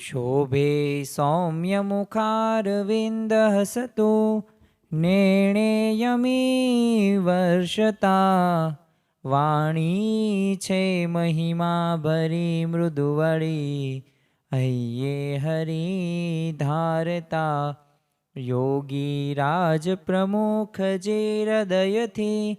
शोभे सौम्यमुखारविन्दहसतु नेणेयमी वर्षता વાણી છે મહિમા ભરી મૃદુવળી હૈયે હરી ધારતા યોગી રાજ પ્રમુખ જે હૃદયથી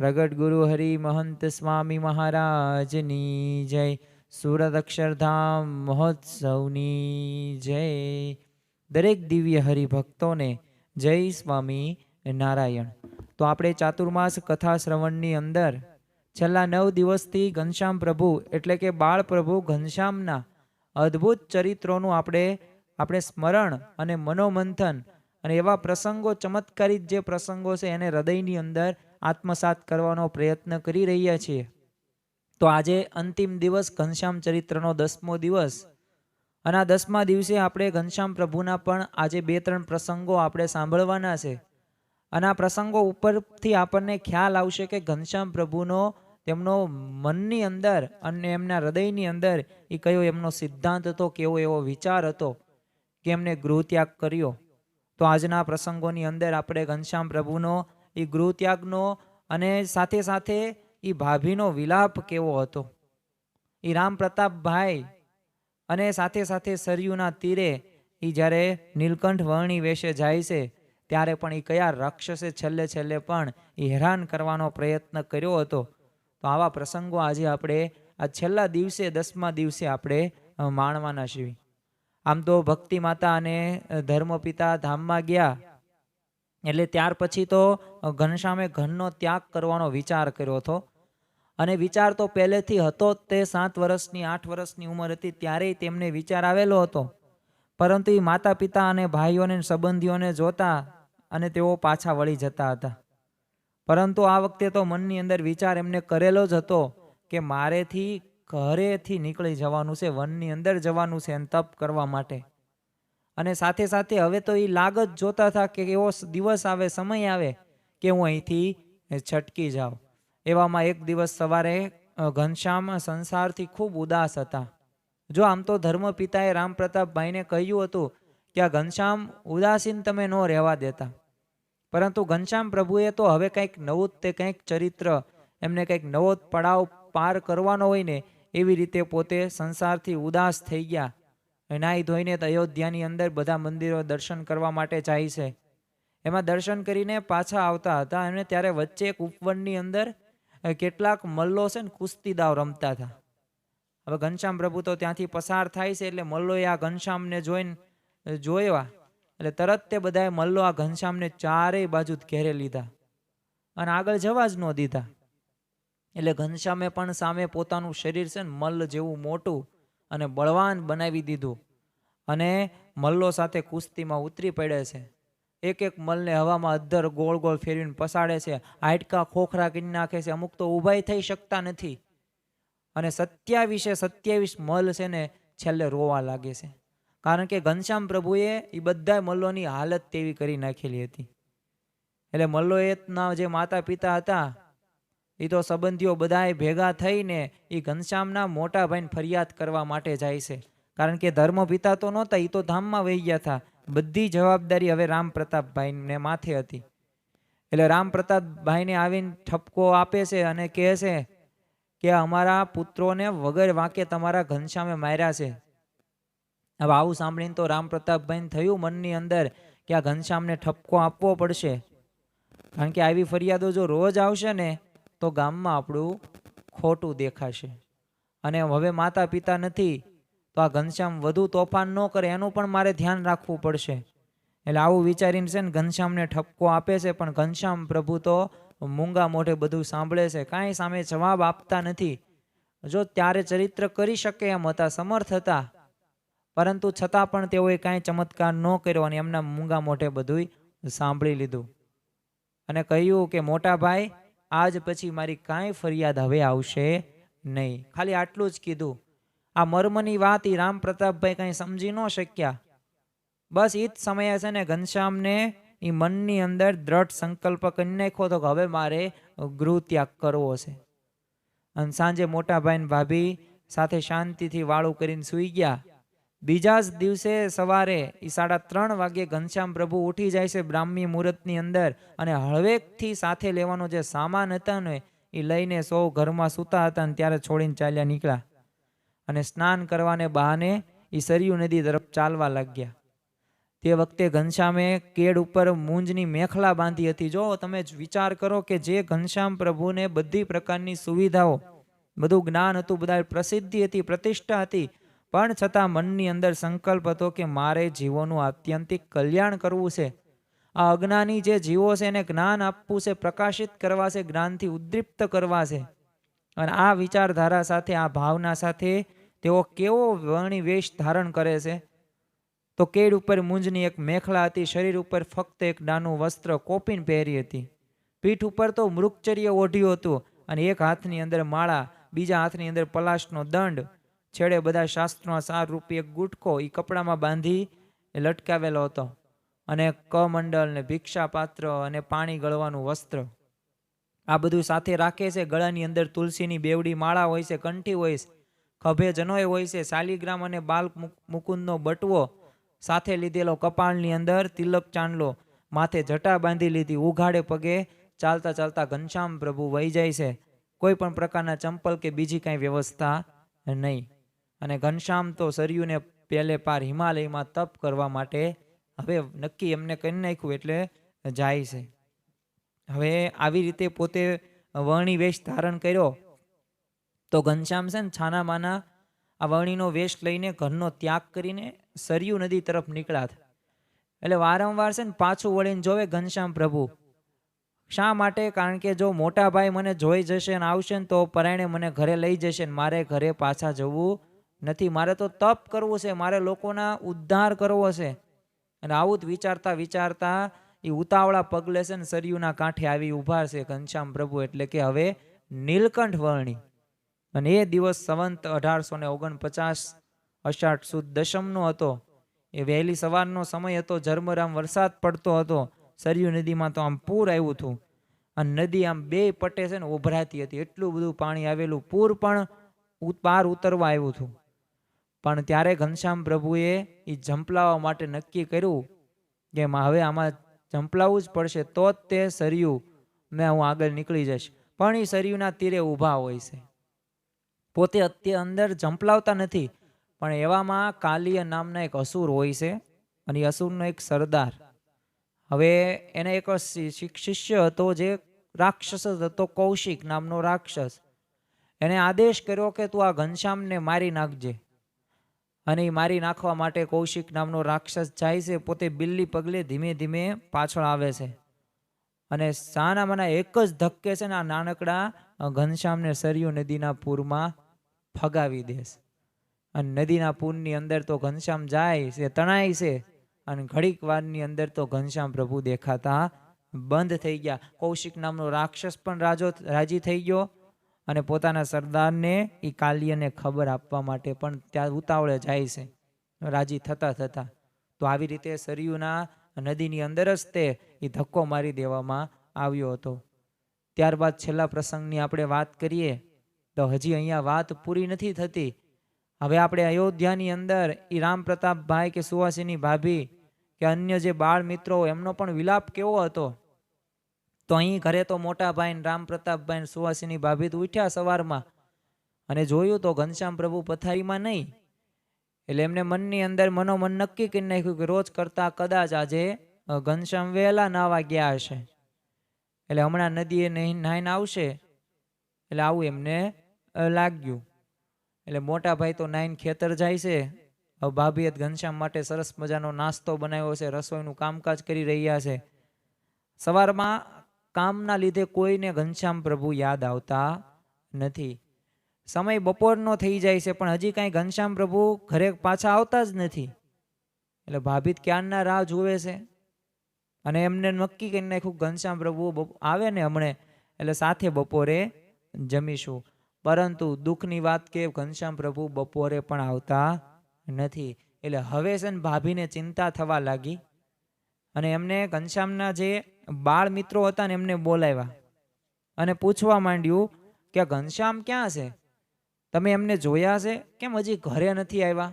પ્રગટ ગુરુ હરિ મહંત સ્વામી મહારાજની જય. સુરત અક્ષરધામ મહોત્સવની જય. દરેક દિવ્ય હરિભક્તોને જય સ્વામી નારાયણ. તો આપણે ચાતુર્માસ કથા શ્રવણની અંદર છેલ્લા નવ દિવસથી ઘનશ્યામ પ્રભુ એટલે કે બાળ પ્રભુ ઘનશ્યામના અદ્ભુત ચરિત્રોનું આપણે આપણે સ્મરણ અને મનોમંથન અને એવા પ્રસંગો ચમત્કારિત જે પ્રસંગો છે એને હૃદયની અંદર આત્મસાત કરવાનો પ્રયત્ન કરી રહ્યા છીએ તો આજે અંતિમ દિવસ ઘનશ્યામ ચરિત્રનો દસમો દિવસ. અને આ દસમા દિવસે આપણે ઘનશ્યામ પ્રભુના પણ આજે બે ત્રણ પ્રસંગો આપણે સાંભળવાના છે. અને આ પ્રસંગો ઉપરથી આપણને ખ્યાલ આવશે કે ઘનશ્યામ પ્રભુનો તેમનો મનની અંદર અને એમના હૃદયની અંદર એ કયો એમનો સિદ્ધાંત હતો, કેવો એવો વિચાર હતો કે એમને ગૃહ ત્યાગ કર્યો. તો આજના પ્રસંગોની અંદર આપણે ઘનશ્યામ પ્રભુનો એ ગૃહત્યાગનો અને સાથે સાથે એ ભાભીનો વિલાપ કેવો હતો. એ રામ પ્રતાપભાઈ અને સાથે સાથે સરયુના તીરે એ જ્યારે નીલકંઠ વર્ણી વેશે જાય છે, ત્યારે પણ એ કયા રાક્ષસે છેલ્લે છેલ્લે પણ એ હેરાન કરવાનો પ્રયત્ન કર્યો હતો. તો આવા પ્રસંગો આજે આપણે આ છેલ્લા દિવસે, દસમા દિવસે આપણે માણવાના છીએ. આમ તો ભક્તિ માતા અને ધર્મપિતા ધામમાં ગયા એટલે ત્યાર પછી તો ઘનશ્યામે ઘનનો ત્યાગ કરવાનો વિચાર કર્યો હતો. અને વિચાર તો પહેલેથી હતો તે સાત વર્ષની, આઠ વર્ષની ઉંમર હતી ત્યારે તેમને વિચાર આવેલો હતો. પરંતુ એ માતા પિતા અને ભાઈઓને સંબંધીઓને જોતા અને તેઓ પાછા વળી જતા હતા. પરંતુ આ વખતે તો મનની અંદર વિચાર એમને કરેલો જ હતો કે મારેથી ઘરેથી નીકળી જવાનું છે, વનની અંદર જવાનું છે અને તપ કરવા માટે. અને સાથે સાથે હવે તો એ લાગત જોતા હતા કે એવો દિવસ આવે, સમય આવે કે હું અહીંથી છટકી જાઉં. એવામાં એક દિવસ સવારે ઘનશ્યામ સંસારથી ખૂબ ઉદાસ હતા. જો આમ તો ધર્મપિતાએ રામ પ્રતાપભાઈને કહ્યું હતું કે, આ ઘનશ્યામ, ઉદાસીન તમે ન રહેવા દેતા. પરંતુ ઘનશ્યામ પ્રભુએ તો હવે કંઈક નવું તે કંઈક ચરિત્ર, એમને કંઈક નવો પડાવ પાર કરવાનો હોય ને, એવી રીતે પોતે સંસારથી ઉદાસ થઈ ગયા. નાહી ધોઈને અયોધ્યાની અંદર બધા મંદિરો દર્શન કરવા માટે જાય છે. એમાં દર્શન કરીને પાછા આવતા હતા અને ત્યારે વચ્ચે એક ઉપવનની અંદર કેટલાક મલ્લો છે ને કુસ્તીદાવ રમતા હતા. હવે ઘનશ્યામ પ્રભુ તો ત્યાંથી પસાર થાય છે એટલે મલ્લોએ આ ઘનશ્યામને જોઈને જોયા એટલે તરત તે બધાએ મલ્લો આ ઘનશ્યામને ચારેય બાજુ ઘેરે લીધા અને આગળ જવા જ ન દીધા. એટલે ઘનશ્યામે પણ સામે પોતાનું શરીર છે ને મલ્લ જેવું મોટું અને બળવાન બનાવી દીધું. અને મલ્લો સાથે કુસ્તીમાં ઉતરી પડે છે. એક એક મલને હવામાં અદ્ધર ગોળ ગોળ ફેરવીને પસાડે છે. હાડકા ખોખરા કરી નાખે છે. અમુક તો ઊભાઈ થઈ શકતા નથી. અને સત્યાવીસે સત્યાવીસ મલ છે ને છેલ્લે રોવા લાગે છે. કારણ કે ઘનશ્યામ પ્રભુએ એ બધા મલ્લોની હાલત તેવી કરી નાખેલી હતી. એટલે મલ્લોએતના જે માતા પિતા હતા એ તો સંબંધીઓ બધાએ ભેગા થઈને એ ઘનશ્યામના મોટા ભાઈને ફરિયાદ કરવા માટે જાય છે. કારણ કે ધર્મ પિતા તો નહોતા એ તો ધામમાં વહી ગયા હતા. બધી જવાબદારી હવે રામ પ્રતાપભાઈને માથે હતી. એટલે રામ પ્રતાપભાઈને આવીને ઠપકો આપે છે અને કહે છે કે અમારા પુત્રોને વગર વાંકે તમારા ઘનશ્યામે માર્યા છે. હવે આવું સાંભળીને તો રામ પ્રતાપભાઈને થયું મનની અંદર કે આ ઘનશ્યામને ઠપકો આપવો પડશે. કારણ કે આવી ફરિયાદો જો રોજ આવશે ને તો ગામમાં આપણું ખોટું દેખાશે. અને હવે માતા પિતા નથી, તો આ ઘનશ્યામ વધુ તોફાન ન કરે એનું પણ મારે ધ્યાન રાખવું પડશે. એટલે આવું વિચારીને છે ને ઘનશ્યામને ઠપકો આપે છે, પણ ઘનશ્યામ પ્રભુ તો મૂંગા મોઢે બધું સાંભળે છે. કાંઈ સામે જવાબ આપતા નથી. જો ત્યારે ચરિત્ર કરી શકે એમ હતા, સમર્થ હતા. પરંતુ છતાં પણ તેઓએ કાંઈ ચમત્કાર ન કર્યો અને એમના મૂંગા મોઢે બધુંય સાંભળી લીધું. અને કહ્યું કે, મોટા ભાઈ આજ પછી મારી કાંઈ ફરિયાદ હવે આવશે નહીં. ખાલી આટલું જ કીધું. આ મર્મની વાત એ રામ પ્રતાપભાઈ કાંઈ સમજી ન શક્યા. બસ એ જ સમયે છે ને ઘનશ્યામને એ મનની અંદર દ્રઢ સંકલ્પ કરી નાખ્યો તો કે હવે મારે ગૃહ ત્યાગ કરવો છે. અને સાંજે મોટા ભાઈ ને ભાભી સાથે શાંતિથી વાળું કરીને સૂઈ ગયા. બીજા જ દિવસે સવારે એ સાડા ત્રણ વાગે ઘનશ્યામ પ્રભુ ઉઠી જાય છે બ્રાહ્મી મુહૂર્તની અંદર અને હળવેકથી સાથે લેવાનો જે સામાન હતા ને એ લઈને સૌ ઘરમાં સૂતા હતા ને ત્યારે છોડીને ચાલ્યા નીકળ્યા. અને સ્નાન કરવાને બહાને એ સરયુ નદી તરફ ચાલવા લાગ્યા. તે વખતે ઘનશ્યામે કેડ ઉપર મૂંજની મેખલા બાંધી હતી. જો તમે વિચાર કરો કે જે ઘનશ્યામ પ્રભુને બધી પ્રકારની સુવિધાઓ, બધું જ્ઞાન હતું બધા પ્રસિદ્ધિ હતી, પ્રતિષ્ઠા હતી પણ છતાં મનની અંદર સંકલ્પ હતો કે મારે જીવોનું આત્યંતિક કલ્યાણ કરવું છે. આ અજ્ઞાની જે જીવો છે એને જ્ઞાન આપવું છે, પ્રકાશિત કરવા છે, જ્ઞાનથી ઉદ્દીપ્ત કરવા છે. અને આ વિચારધારા સાથે, આ ભાવના સાથે તેઓ કેવો વર્ણી વેશ ધારણ કરે છે? તો કેડ ઉપર મૂંજની એક મેખલા હતી, શરીર ઉપર ફક્ત એક નાનું વસ્ત્ર કોપીન પહેરી હતી. પીઠ ઉપર તો મૃગચર્ય ઓઢ્યું હતું અને એક હાથની અંદર માળા, બીજા હાથની અંદર પલાશનો દંડ છેડે બધા શાસ્ત્રોના સાર રૂપી એક ગુટકો એ કપડામાં બાંધી લટકાવેલો હતો. અને કમંડલ ને ભિક્ષા પાત્ર અને પાણી ગળવાનું વસ્ત્ર. આ બધું સાથે રાખે છે, ગળાની અંદર તુલસીની બેવડી માળા હોય છે, કંઠી હોય છે ખભે જનોય હોય છે, શાલિગ્રામ અને બાલ મુક- મુકુંદનો બટવો સાથે લીધેલો કપાળની અંદર તિલક ચાંદલો માથે જટા બાંધી લીધી. ઉઘાડે પગે ચાલતા ચાલતા ઘનશ્યામ પ્રભુ વહી જાય છે. કોઈ પણ પ્રકારના ચંપલ કે બીજી કાંઈ વ્યવસ્થા નહીં. અને ઘનશ્યામ તો સરયુને પહેલે પાર હિમાલયમાં તપ કરવા માટે હવે નક્કી એમને કરી નાખ્યું એટલે જાય છે. હવે આવી રીતે પોતે વર્ણી વેશ ધારણ કર્યો તો ઘનશ્યામ છે ને છાનામાના આ વર્ણીનો વેશ લઈને ઘરનો ત્યાગ કરીને સરયુ નદી તરફ નીકળ્યા એટલે વારંવાર છે ને પાછું વળીને જોવે ઘનશ્યામ પ્રભુ, શા માટે? કારણ કે જો મોટા ભાઈ મને જોઈ જશે ને આવશે ને તો પરાયણે મને ઘરે લઈ જશે ને મારે ઘરે પાછા જવું નથી, મારે તો તપ કરવું છે, મારે લોકોના ઉદ્ધાર કરવો છે. અને આવું જ વિચારતા વિચારતા એ ઉતાવળા પગલે છે ને સરયુના કાંઠે આવી ઊભા છે ઘનશ્યામ પ્રભુ એટલે કે હવે નીલકંઠ વર્ણી. અને એ દિવસ સંવંત અઢારસો ને ઓગણપચાસ અષાઢ સુદ દશમનો હતો. એ વહેલી સવારનો સમય હતો, ઝરમરામ વરસાદ પડતો હતો, સરયુ નદીમાં તો આમ પૂર આવ્યું હતું. અને નદી આમ બે પટે છે ને ઉભરાતી હતી, એટલું બધું પાણી આવેલું, પૂર પણ પાર ઉતરવા આવ્યું હતું. પણ ત્યારે ઘનશ્યામ પ્રભુએ એ ઝંપલાવવા માટે નક્કી કર્યું કે હવે આમાં ઝંપલાવવું જ પડશે તો જ તે સરયું મેં હું આગળ નીકળી જઈશ. પણ એ સરયુના તીરે ઊભા હોય છે. પોતે અત્ય અંદર ઝંપલાવતા નથી, પણ એવામાં કાલિય નામના એક અસુર હોય છે અને એ અસુરનો એક સરદાર. હવે એને એક શિષ્ય હતો જે રાક્ષસ હતો, કૌશિક નામનો રાક્ષસ. એને આદેશ કર્યો કે તું આ ઘનશ્યામને મારી નાખજે. અને એ મારી નાખવા માટે કૌશિક નામનો રાક્ષસ જાય છે, પોતે બિલ્લી પગલે ધીમે ધીમે પાછળ આવે છે. અને સાનામાના એક જ ધક્કે છે ને આ નાનકડા ઘનશ્યામને સરયુ નદીના પૂરમાં ફગાવી દેશે અને નદીના પૂરની અંદર તો ઘનશ્યામ જાય છે, તણાય છે અને ઘડીક વારની અંદર તો ઘનશ્યામ પ્રભુ દેખાતા બંધ થઈ ગયા. કૌશિક નામનો રાક્ષસ પણ રાજો, રાજી થઈ ગયો અને પોતાના સરદારને એ કાલ્યને ખબર આપવા માટે પણ ત્યાં ઉતાવળે જાય છે. રાજી થતા થતા. તો આવી રીતે સરયુના નદીની અંદર જ તે એ ધક્કો મારી દેવામાં આવ્યો હતો. ત્યારબાદ છેલ્લા પ્રસંગની આપણે વાત કરીએ, તો હજી અહીંયા વાત પૂરી નથી થતી. હવે આપણે અયોધ્યાની અંદર એ રામ પ્રતાપભાઈ કે સુવાસીની ભાભી કે અન્ય જે બાળ મિત્રો, એમનો પણ વિલાપ કેવો હતો? તો અહીં ઘરે તો મોટા ભાઈ રામ પ્રતાપભાઈ સુવાસીની ભાભી ઉઠ્યા સવારમાં. અને જોયું તો ઘનશ્યામ પ્રભુ પથારીમાં નહીં. એટલે એમને મનની અંદર મનોમન નક્કી કરી નાખ્યું કે રોજ કરતા કદાચ આજે ઘનશ્યામ વહેલા નાવા ગયા હશે. એટલે હમણાં નદીએ નહીં, નાહીને આવશે. એટલે આવું એમને લાગ્યું. એટલે મોટા ભાઈ તો નાઈન ખેતર જાય છે. હવે ભાભીએ ઘનશ્યામ માટે સરસ મજાનો નાસ્તો બનાવ્યો છે, રસોઈનું કામકાજ કરી રહ્યા છે. સવારમાં કામના લીધે કોઈને ઘનશ્યામ પ્રભુ યાદ આવતા નથી. સમય બપોરનો થઈ જાય છે, પણ હજી કાંઈ ઘનશ્યામ પ્રભુ ઘરે પાછા આવતા જ નથી. એટલે ભાભીત ક્યારના રાહ જુએ છે? અને એમને નક્કી કરી નાખ્યું ઘનશ્યામ પ્રભુ આવે ને હમણે, એટલે સાથે બપોરે જમીશું. પરંતુ દુઃખની વાત કે ઘનશ્યામ પ્રભુ બપોરે પણ આવતા નથી. એટલે હવે છે ને ભાભીને ચિંતા થવા લાગી. અને એમને ઘનશ્યામના જે બાળ મિત્રો હતા ને એમને બોલાવ્યા અને પૂછવા માંડ્યું કે ઘનશ્યામ ક્યાં છે? તમે એમને જોયા છે? કેમ હજી ઘરે નથી આવ્યા?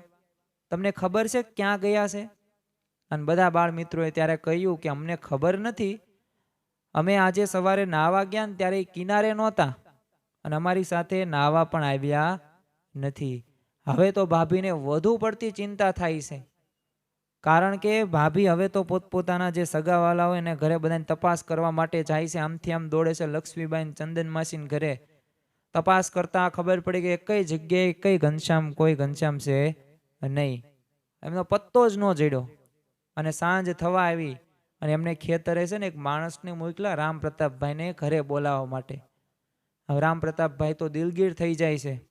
તમને ખબર છે ક્યાં ગયા છે? અને બધા બાળ મિત્રોએ ત્યારે કહ્યું કે અમને ખબર નથી. અમે આજે સવારે નાહવા ગયા ને ત્યારે કિનારે નહોતા અને અમારી સાથે નાહવા પણ આવ્યા નથી. હવે તો ભાભીને વધુ પડતી ચિંતા થાય છે. કારણ કે ભાભી હવે તો પોતપોતાના જે સગાવાલા હોય એને ઘરે બધાને તપાસ કરવા માટે જાય છે. આમથી આમ દોડે છે લક્ષ્મીબાઈ ચંદન માસીને ઘરે. તપાસ કરતા ખબર પડી કે કઈ જગ્યાએ કઈ ઘનશ્યામ, કોઈ ઘનશ્યામ છે નહીં. એમનો પત્તો જ ન જડ્યો. અને સાંજ થવા આવી અને એમને ખેતરે છે ને એક માણસને મોકલા રામ પ્રતાપભાઈને ઘરે બોલાવવા માટે. હવે રામ પ્રતાપભાઈ તો દિલગીર થઈ જાય છે.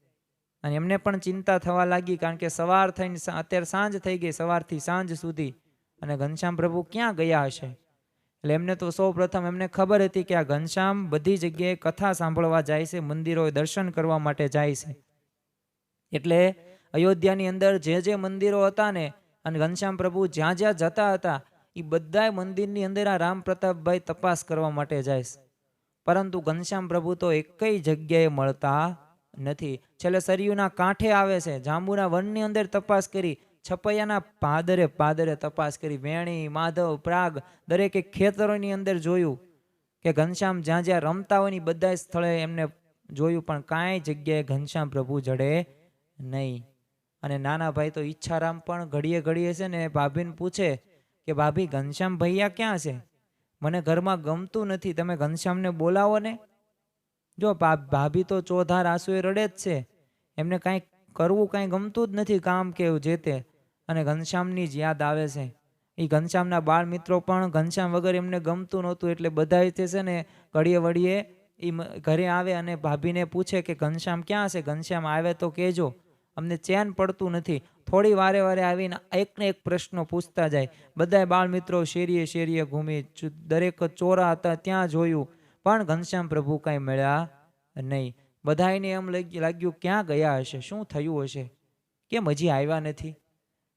અને એમને પણ ચિંતા થવા લાગી કારણ કે સવાર થઈને અત્યારે સાંજ થઈ ગઈ સવારથી સાંજ સુધી અને ઘનશ્યામ પ્રભુ ક્યાં ગયા હશે? એટલે એમને તો સૌ પ્રથમ એમને ખબર હતી કે આ ઘનશ્યામ બધી જગ્યાએ કથા સાંભળવા જાય છે, મંદિરોએ દર્શન કરવા માટે જાય છે. એટલે અયોધ્યાની અંદર જે જે મંદિરો હતા ને અને ઘનશ્યામ પ્રભુ જ્યાં જ્યાં જતા હતા એ બધાય મંદિરની અંદર આ રામ પ્રતાપભાઈ તપાસ કરવા માટે જાય છે. પરંતુ ઘનશ્યામ પ્રભુ તો એકય જગ્યાએ મળતા નથી. છેલ્લે સરયુના કાંઠે આવે છે. જાંબુના વનની અંદર તપાસ કરી, છપૈયાના પાદરે પાદરે તપાસ કરી, વેણી, માધવ, પ્રાગ દરેકે ખેતરોની અંદર જોયું કે ઘનશ્યામ જ્યાં જ્યાં રમતા હોય બધા સ્થળે એમને જોયું, પણ કાંઈ જગ્યાએ ઘનશ્યામ પ્રભુ જડે નહીં. અને નાના ભાઈ તો ઈચ્છારામ પણ ઘડીએ ઘડીએ છે ને ભાભીને પૂછે કે, ભાભી, ઘનશ્યામ ભૈયા ક્યાં છે? મને ઘરમાં ગમતું નથી. તમે ઘનશ્યામને બોલાવો ને. જો ભાભી તો ચોધાર આંસુએ રડે જ છે. એમને કાંઈ કરવું કાંઈ ગમતું જ નથી કામ કે એવું જે તે. અને ઘનશ્યામની જ યાદ આવે છે. એ ઘનશ્યામના બાળ મિત્રો પણ ઘનશ્યામ વગર એમને ગમતું નહોતું એટલે બધા તે છે ને ઘડીએ વળીએ એ ઘરે આવે અને ભાભીને પૂછે કે ઘનશ્યામ ક્યાં છે? ઘનશ્યામ આવે તો કહેજો. અમને ચેન પડતું નથી. થોડી વારે વારે આવીને એકને એક પ્રશ્નો પૂછતા જાય. બધાય બાળ મિત્રો શેરીએ શેરીએ ઘૂમી. દરેક ચોરા હતા ત્યાં જોયું. પણ ઘનશ્યામ પ્રભુ કાંઈ મળ્યા નહીં. બધાયને એમ લાગ્યું, ક્યાં ગયા હશે? શું થયું હશે? કેમ હજી આવ્યા નથી?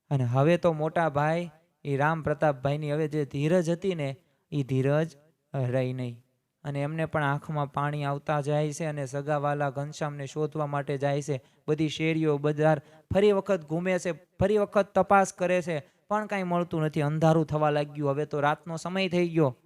અને હવે તો મોટા ભાઈ, એ રામ પ્રતાપભાઈની હવે જે ધીરજ હતી ને એ ધીરજ રહી નહીં. અને એમને પણ આંખમાં પાણી આવતા જાય છે અને સગાવાલા ઘનશ્યામને શોધવા માટે જાય છે. બધી શેરીઓ બજાર ફરી વખત ઘૂમે છે, ફરી વખત તપાસ કરે છે. પણ કાંઈ મળતું નથી. અંધારું થવા લાગ્યું. હવે તો રાતનો સમય થઈ ગયો.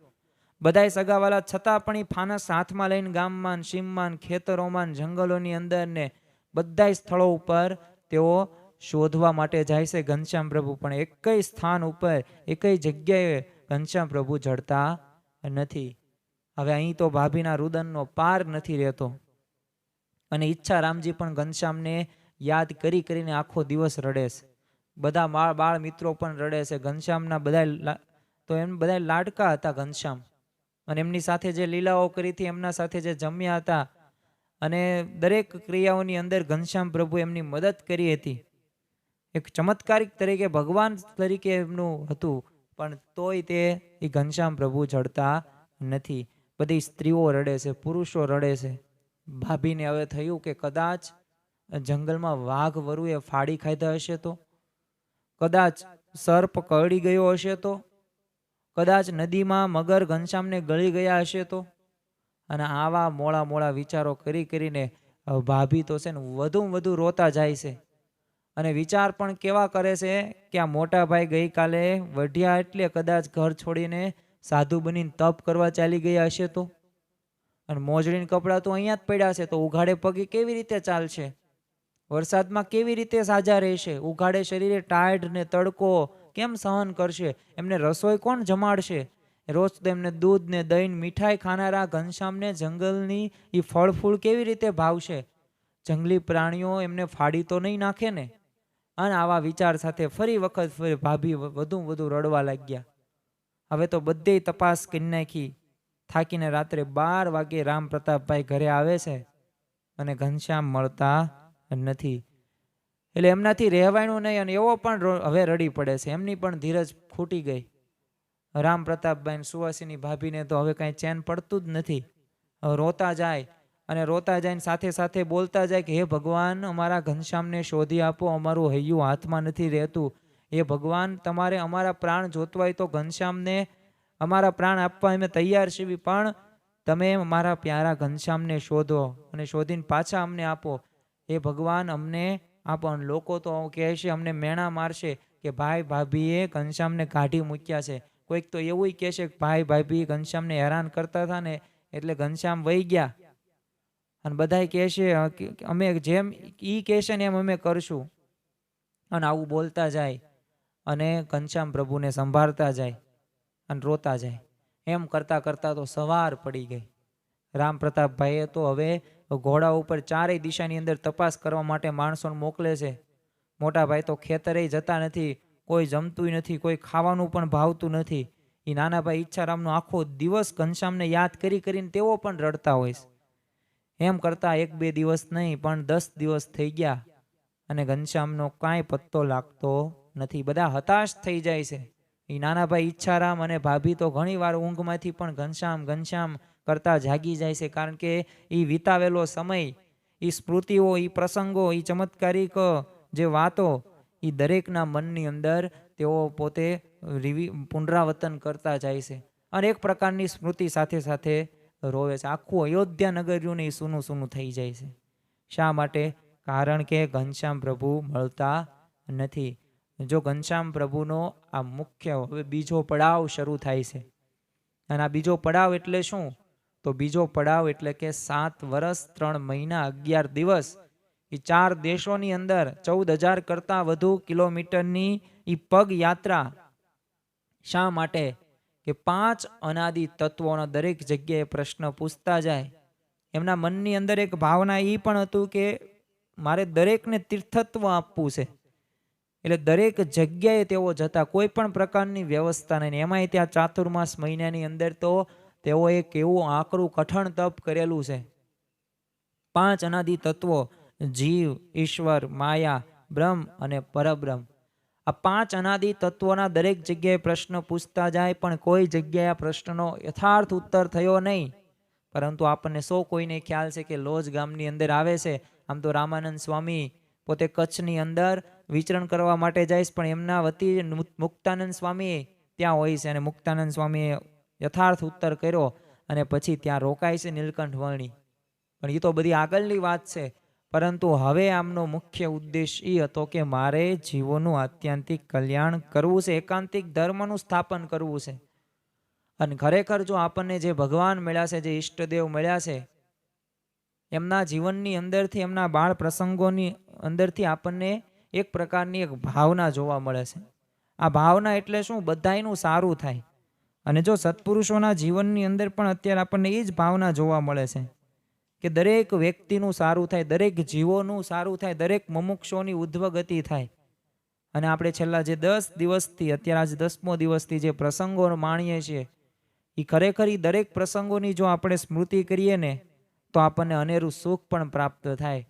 બધાય સગાવાલા છતાં પણ એ ફાનસ હાથમાં લઈને ગામમાં સીમમાં ખેતરોમાં જંગલોની અંદર ને બધાય સ્થળો ઉપર તેઓ શોધવા માટે જાય છે. ઘનશ્યામ પ્રભુ પણ એકય સ્થાન ઉપર, એકય જગ્યાએ ઘનશ્યામ પ્રભુ જડતા નથી. હવે અહીં તો ભાભીના રુદનનો પાર નથી રહેતો. અને ઈચ્છા રામજી પણ ઘનશ્યામને યાદ કરી કરીને આખો દિવસ રડે છે. બધા બાળ મિત્રો પણ રડે છે. ઘનશ્યામના બધા તો એમ બધા લાડકા હતા ઘનશ્યામ. અને એમની સાથે જે લીલાઓ કરી હતી, એમના સાથે જે જમ્યા હતા અને દરેક ક્રિયાઓની અંદર ઘનશ્યામ પ્રભુ એમની મદદ કરી હતી. એક ચમત્કારિક તરીકે ભગવાન તરીકે એમનું હતું, પણ તોય તે એ ઘનશ્યામ પ્રભુ જડતા નથી. બધી સ્ત્રીઓ રડે છે, પુરુષો રડે છે. ભાભીને હવે થયું કે કદાચ જંગલમાં વાઘ વરુએ ફાડી ખાધા હશે તો? કદાચ સર્પ કરડી ગયો હશે તો? કદાચ નદીમાં મગર ઘનશ્યામને ગળી ગયા હશે તો? અને આવા મોળા મોળા વિચારો કરી કરીને ભાભી તો છે ને વધુ વધુ રોતા જાય છે. અને વિચાર પણ કેવા કરે છે કે આ મોટા ભાઈ ગઈકાલે વઢિયા એટલે કદાચ ઘર છોડીને સાધુ બનીને તપ કરવા ચાલી ગયા હશે તો? અને મોજડીને કપડાં તો અહીંયા જ પડ્યા છે, તો ઉઘાડે પગે કેવી રીતે ચાલશે? વરસાદમાં કેવી રીતે સાજા રહેશે? ઉઘાડે શરીરે ટાઢ ને તડકો કેમ સહન કરશે? એમને રસોઈ કોણ જમાડશે? રોજ તો એમને દૂધ ને દહીં, મીઠાઈ ખાનારા ઘનશ્યામને જંગલની એ ફળ ફૂળ કેવી રીતે ભાવશે? જંગલી પ્રાણીઓ એમને ફાડી તો નહીં નાખે ને? અને આવા વિચાર સાથે ફરી વખત ભાભી વધુ વધુ રડવા લાગ્યા. હવે તો બધે તપાસ કરી નાખી. થાકીને રાત્રે બાર વાગે રામ પ્રતાપભાઈ ઘરે આવે છે. અને ઘનશ્યામ મળતા નથી. એટલે એમનાથી રહેવાયનું નહીં અને એવો પણ હવે રડી પડે છે. એમની પણ ધીરજ ખૂટી ગઈ. રામ પ્રતાપભાઈ સુવાસીની ભાભીને તો હવે કાંઈ ચેન પડતું જ નથી. રોતા જાય અને રોતા જાય સાથે સાથે બોલતા જાય કે, હે ભગવાન, અમારા ઘનશ્યામને શોધી આપો, અમારું હૈયું હાથમાં નથી રહેતું. એ ભગવાન, તમારે અમારા પ્રાણ જોતવા હોય તો ઘનશ્યામને, અમારા પ્રાણ આપવા અમે તૈયાર છીએ, પણ તમે મારા પ્યારા ઘનશ્યામને શોધો અને શોધીને પાછા અમને આપો. એ ભગવાન, અમને અને લોકો તો કહે છે અમને મેણા મારશે કે ભાઈ ભાભીએ ઘનશ્યામને કાઢી મૂક્યા છે. કોઈક તો એવું કહેશે કે ભાઈ ભાભી ઘનશ્યામને હેરાન કરતા હતા ને એટલે ઘનશ્યામ વહી ગયા. અને બધાય કહે છે અ, કે કે અમે જેમ ઈ કહેશે ને એમ અમે કરશું. અને આવું બોલતા જાય અને ઘનશ્યામ પ્રભુને સંભાળતા જાય અને રોતા જાય. એમ કરતા કરતા તો સવાર પડી ગઈ. રામ પ્રતાપભાઈએ તો હવે ઘોડા ઉપર ચારેય દિશાની અંદર તપાસ કરવા માટે માણસોને મોકલે છે. મોટા ભાઈ તો ખેતરે જતા નથી, કોઈ જમતું નથી, કોઈ ખાવાનું પણ ભાવતું નથી. એ નાના ભાઈ ઈચ્છારામનો આખો દિવસ ઘનશ્યામને યાદ કરી કરીને તેઓ પણ રડતા હોય છે. એમ કરતા એક બે દિવસ નહીં, પણ દસ દિવસ થઈ ગયા અને ઘનશ્યામનો કાંઈ પત્તો લાગતો નથી. બધા હતાશ થઈ જાય છે. એ નાના ભાઈ ઈચ્છારામ અને ભાભી તો ઘણીવાર ઊંઘમાંથી પણ ઘનશ્યામ ઘનશ્યામ કરતા જાગી જાય છે. કારણ કે એ વિતાવેલો સમય એ સ્મૃતિઓ એ પ્રસંગો એ ચમત્કારિક, જે વાતો એ દરેકના મનની અંદર તેઓ પોતે રિવી, પુનરાવર્તન કરતા જાય છે. અને એક પ્રકારની સ્મૃતિ સાથે સાથે રોવે છે. આખું અયોધ્યા નગર્યું એ સૂનું સૂનું થઈ જાય છે. શા માટે? કારણ કે ઘનશ્યામ પ્રભુ મળતા નથી. જો ઘનશ્યામ પ્રભુનો આ મુખ્ય, હવે બીજો પડાવ શરૂ થાય છે. અને આ બીજો પડાવ એટલે શું? તો બીજો પડાવ એટલે કે સાત વર્ષ ત્રણ મહિના, અગિયાર દિવસ. એ ચાર દેશોની અંદર ચૌદ હજાર કરતાં વધુ કિલોમીટરની એ પગ યાત્રા. શા માટે? કે પાંચ અનાદિ તત્વોનો દરેક જગ્યાએ પ્રશ્ન પૂછતા જાય. એમના મનની અંદર એક ભાવના એ પણ હતું કે મારે દરેકને તીર્થત્વ આપવું છે. એટલે દરેક જગ્યાએ તેઓ જતા કોઈ પણ પ્રકારની વ્યવસ્થા નહીં. એમાંય ત્યાં ચાતુર્માસ મહિનાની અંદર તો તેઓ કેવું આકરું કઠણ તપ કરેલું છે. પાંચ અનાદિ તત્વો, જીવ, ઈશ્વર, માયા, બ્રહ્મ અને પરબ્રહ્મ. આ પાંચ અનાદિ તત્વોના દરેક જગ્યાએ પ્રશ્ન પૂછતા જાય પણ કોઈ જગ્યાએ આ પ્રશ્નનો યથાર્થ ઉત્તર થયો નહીં. પરંતુ આપણને સૌ કોઈને ખ્યાલ છે કે લોજ ગામની અંદર આવે છે. આમ તો રામાનંદ સ્વામી પોતે કચ્છની અંદર વિચરણ કરવા માટે જાય પણ એમના વતી મુક્તાનંદ સ્વામી ત્યાં હોય છે અને મુક્તાનંદ સ્વામીએ યથાર્થ ઉત્તર કર્યો અને પછી ત્યાં રોકાય છે નીલકંઠ વર્ણી. પણ એ તો બધી આગળની વાત છે. પરંતુ હવે આમનો મુખ્ય ઉદ્દેશ એ હતો કે મારે જીવોનું આત્યંતિક કલ્યાણ કરવું છે, એકાંતિક ધર્મનું સ્થાપન કરવું છે. અને ખરેખર જો આપણને જે ભગવાન મળ્યા છે, જે ઈષ્ટદેવ મળ્યા છે, એમના જીવનની અંદરથી, એમના બાળ પ્રસંગોની અંદરથી આપણને એક પ્રકારની એક ભાવના જોવા મળે છે. આ ભાવના એટલે શું? બધાયનું સારું થાય. અને જો સત્પુરુષોના જીવનની અંદર પણ અત્યારે આપણને એ જ ભાવના જોવા મળે છે કે દરેક વ્યક્તિનું સારું થાય, દરેક જીવોનું સારું થાય, દરેક મમુક્ષોની ઉદ્ધવગતિ થાય. અને આપણે છેલ્લા જે દસ દિવસથી, અત્યારે આજે દસમો દિવસથી જે પ્રસંગો માણીએ છીએ એ ખરેખર એ દરેક પ્રસંગોની જો આપણે સ્મૃતિ કરીએ ને, તો આપણને અનેરું સુખ પણ પ્રાપ્ત થાય.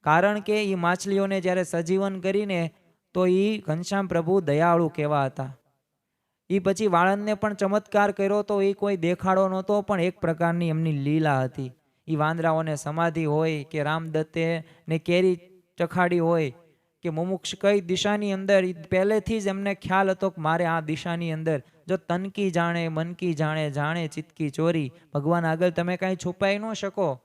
કારણ કે એ માછલીઓને જ્યારે સજીવન કરીને, તો એ ઘનશ્યામ પ્રભુ દયાળુ કેવા હતા. એ પછી વાળંદને પણ ચમત્કાર કર્યો તો એ કોઈ દેખાડો નહોતો, પણ એક પ્રકારની એમની લીલા હતી. એ વાંદરાઓને સમાધિ હોય કે રામદત્તે ને કેરી ચખાડી હોય કે મુમુક્ષ કઈ દિશાની અંદર પહેલેથી જ એમને ખ્યાલ હતો કે મારે આ દિશાની અંદર. જો તનકી જાણે, મનકી જાણે જાણે ચિતકી ચોરી. ભગવાન આગળ તમે કાંઈ છુપાઈ ન શકો.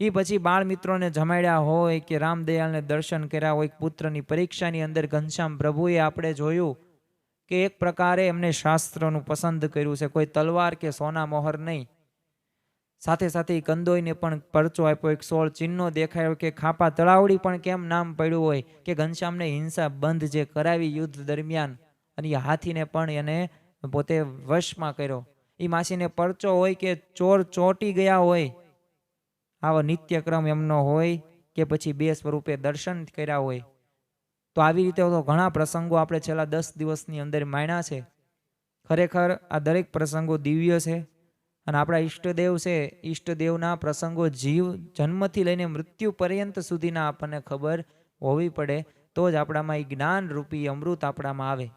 એ પછી બાળ મિત્રોને જમાડ્યા હોય કે રામદયાલને દર્શન કર્યા હોય પુત્રની પરીક્ષાની અંદર ઘનશ્યામ પ્રભુએ આપણે જોયું. કે એક પ્રકારે એમને શાસ્ત્રનું પસંદ કર્યું છે. કોઈ તલવાર કે સોના મોહર નહીં. સાથે સાથે કંદોઈને પણ પરચો આપ્યો. એક સોળ ચિહ્નો દેખાયો કે ખાપા તળાવડી પણ કેમ નામ પડ્યું હોય કે ઘનશ્યામને હિંસા બંધ જે કરાવી યુદ્ધ દરમિયાન અને હાથીને પણ એને પોતે વશમાં કર્યો. એ માસીને પરચો હોય કે ચોર ચોંટી ગયા હોય, આવો નિત્યક્રમ એમનો હોય કે પછી બે સ્વરૂપે દર્શન કર્યા હોય. તો આવી રીતે તો ઘણા પ્રસંગો આપણે છેલ્લા દસ દિવસની અંદર માણ્યા છે. ખરેખર આ દરેક પ્રસંગો દિવ્ય છે અને આપણા ઈષ્ટદેવ છે, ઈષ્ટદેવના પ્રસંગો જીવ જન્મથી લઈને મૃત્યુ પર્યંત સુધીના આપણને ખબર હોવી પડે તો જ આપણામાં એ જ્ઞાન રૂપી અમૃત આપણામાં આવે.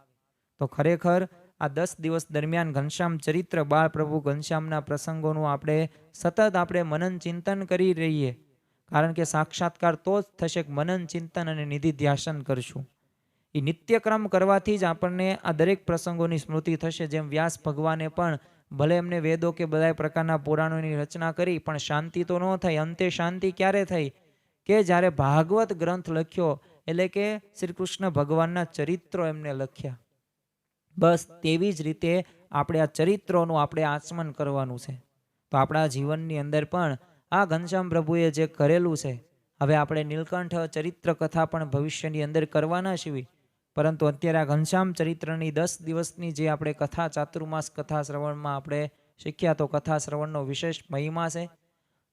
તો ખરેખર આ દસ દિવસ દરમિયાન ઘનશ્યામ ચરિત્ર બાળ પ્રભુ ઘનશ્યામના પ્રસંગોનું આપણે સતત આપણે મનન ચિંતન કરી રહીએ. કારણ કે સાક્ષાત્કાર તો જ થશે કે મનન, ચિંતન અને નિધિ ધ્યાસન કરશું. એ નિત્યક્રમ કરવાથી જ આપણને આ દરેક પ્રસંગોની સ્મૃતિ થશે. જેમ વ્યાસ ભગવાને પણ ભલે એમને વેદો કે બધા પ્રકારના પુરાણોની રચના કરી, પણ શાંતિ તો ન થઈ. અંતે શાંતિ ક્યારે થઈ? કે જ્યારે ભાગવત ગ્રંથ લખ્યો, એટલે કે શ્રી કૃષ્ણ ભગવાનના ચરિત્રો એમને લખ્યા. બસ તેવી જ રીતે આપણે આ ચરિત્રોનું આપણે આચમન કરવાનું છે. તો આપણા જીવનની અંદર પણ આ ઘનશ્યામ પ્રભુએ જે કરેલું છે, હવે આપણે નીલકંઠ ચરિત્ર કથા પણ ભવિષ્યની અંદર કરવાના છીએ પરંતુ અત્યારે આ ઘનશ્યામ ચરિત્રની દસ દિવસની જે આપણે કથા, ચાતુર્માસ કથા શ્રવણમાં આપણે શીખ્યા, તો કથા શ્રવણનો વિશેષ મહિમા છે.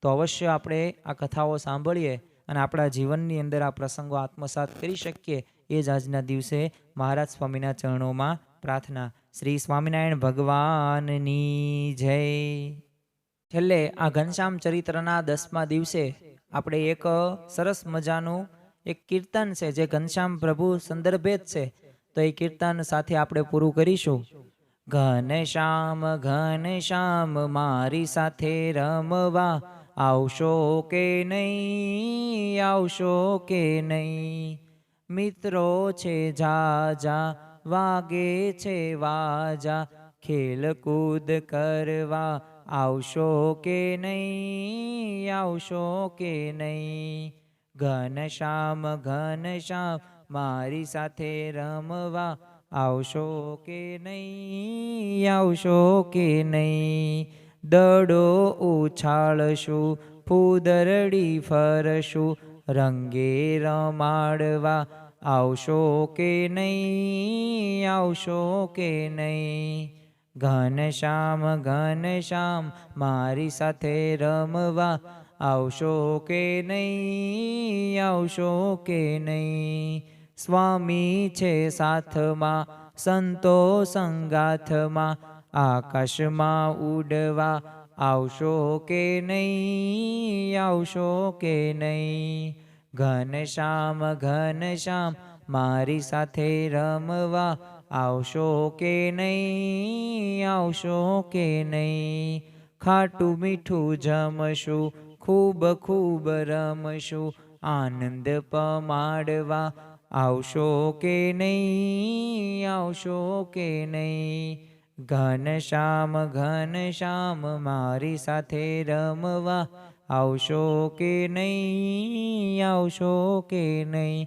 તો અવશ્ય આપણે આ કથાઓ સાંભળીએ અને આપણા જીવનની અંદર આ પ્રસંગો આત્મસાત કરી શકીએ. એ જ આજના દિવસે મહારાજ સ્વામીના ચરણોમાં પ્રાર્થના. શ્રી સ્વામિનારાયણ ભગવાનની જય. છેલ્લે આ ઘનશ્યામ ચરિત્રના દસમા દિવસે આપણે એક સરસ મજાનું એક કીર્તન છે, જે ઘનશ્યામ પ્રભુ સંદર્ભે જ છે. તો એ કીર્તન સાથે આપણે પૂરું કરીશું. ઘનશ્યામ ઘનશ્યામ, મારી સાથે રમવા આવશો કે નહીં? આવશો કે નહીં? મિત્રો છે જાજા વાગે છે વાજા ખેલકૂદ કરવા આવશો કે નહીં? આવશો કે નહીં? ઘનશ્યામ ઘનશ્યામ મારી સાથે રમવા આવશો કે નહીં? આવશો કે નહીં? દડો ઉછાળશું, ફૂદરડી ફરશું, રંગે રમાડવા આવશો કે નહીં? આવશો કે નહીં? ઘનશ્યામ ઘનશ્યામ મારી સાથે રમવા આવશો કે નહીં? આવશો કે નહીં? સ્વામી છે સાથમાં, સંતો સંગાથમાં, આકાશમાં ઉડવા આવશો કે નહીં? આવશો કે નહીં? ઘનશ્યામ ઘનશ્યામ મારી સાથે રમવા આવશો કે નહીં, આવશો કે નહીં? ખાટું મીઠું જમશું, ખૂબ ખૂબ રમશું, આનંદ પમાડવા. આવશો કે નહીં, આવશો કે નહીં? ઘનશ્યામ ઘનશ્યામ મારી સાથે રમવા. આવશો કે નહીં, આવશો કે નહીં?